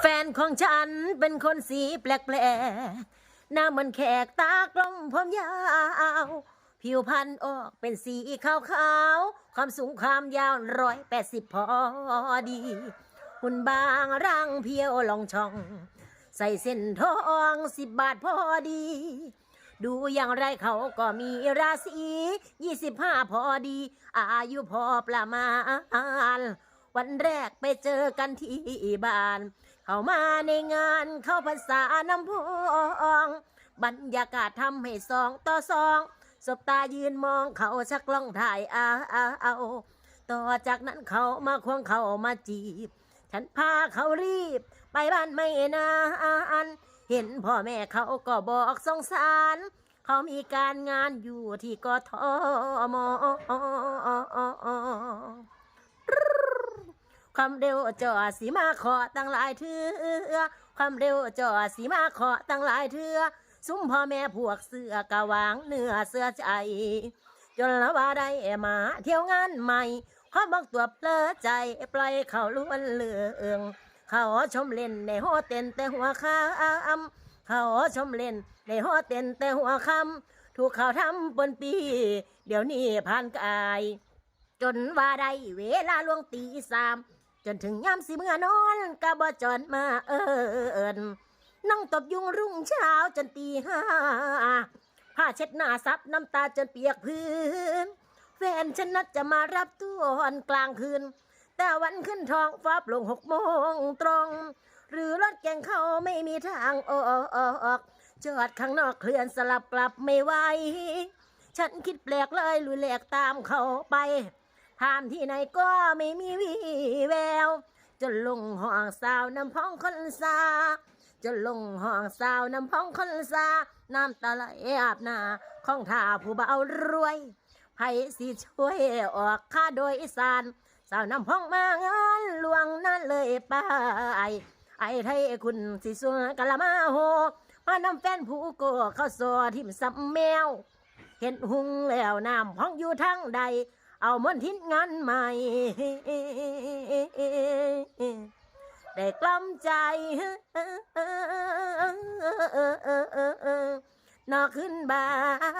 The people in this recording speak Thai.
แฟนของฉันเป็นคนสีแปลกๆหน้าเหมือนแขกตากลมผมยาว ผิวพรรณออกเป็นสีขาวๆความสูงความยาวร้อยแปดสิบพอดี หุ่นบางร่างเพียวลองช่อง ใส่เส้นทองสิบบาทพอดี ดูอย่างไรเขาก็มีราศียี่สิบห้าพอดี อายุพอประมาณวันแรกไปเจอกันที่บ้าน เข้ามาในงานเข้าภาษาน้ำพองบรรยากาศทำให้สองต่อสองสบตายืนมองเขาชักล้องถ่ายอาเอาต่อจากนั้นเขามาควงเขามาจีบ ฉันพาเขารีบ ไปบ้านไม่นานเห็นพ่อแม่เขาก็บอกสงสาร เขามีการงานอยู่ที่กทม ความเร็วจอสีมาขอตั้งหลายเทือความเร็วจอสีมาขอตั้งหลายเทือซุ้มพ่อแม่พวกเสือกะวางเนื้อเสื้อใจ จนละว่าได้มาเที่ยวงานใหม่ขอบอกตัวเพลอใจปล่อยเขาล้วนเลืองเขาชมเล่นในหัวเต้นแต่หัวคำเขาชมเล่นในหัวเต้นแต่หัวคำถูกเขาทำบนปี เดี๋ยวนี้ผ่านกาย จนว่าได้เวลาล่วงตีสาม จนถึงยามสิเมื่อนอนกะบ่จอนมาเอินนั่งตบยุงรุ่งเช้าจนตีห้าผ้าเช็ดหน้าซับน้ำตาจนเปียกพื้น แฟนฉันนัดจะมารับตัวอนกลางคืน แต่วันขึ้นท้องฟ้าปร่งหกโมงตรง หรือรถแกงเข้าไม่มีทางออกจอดข้างนอกเคลื่อนสลับกลับไม่ไหว ฉันคิดแปลกเลยลุยแหลกตามเขาไป ถามที่ไหนก็ไม่มีวี่แววจนลงห้องสาวน้ำพองคนซาจนลงห้องสาวน้ำพองคนซาน้ำตาไหลอาบหน้าของท่าผู้เบารวยไผสิช่วยออกค่าโดยสารสาวน้ำพองมางานหลวงนั่นเลยไปไอ้ไทยคุณสิสวงกะละมาโหมาน้ำแฟนผู้โกเข้าซอทิมซับแมว เห็นหุงแล้วน้ำพองอยู่ทางใด เอามนทินงานใหม่ได้กล้ำใจนอขึ้นบาน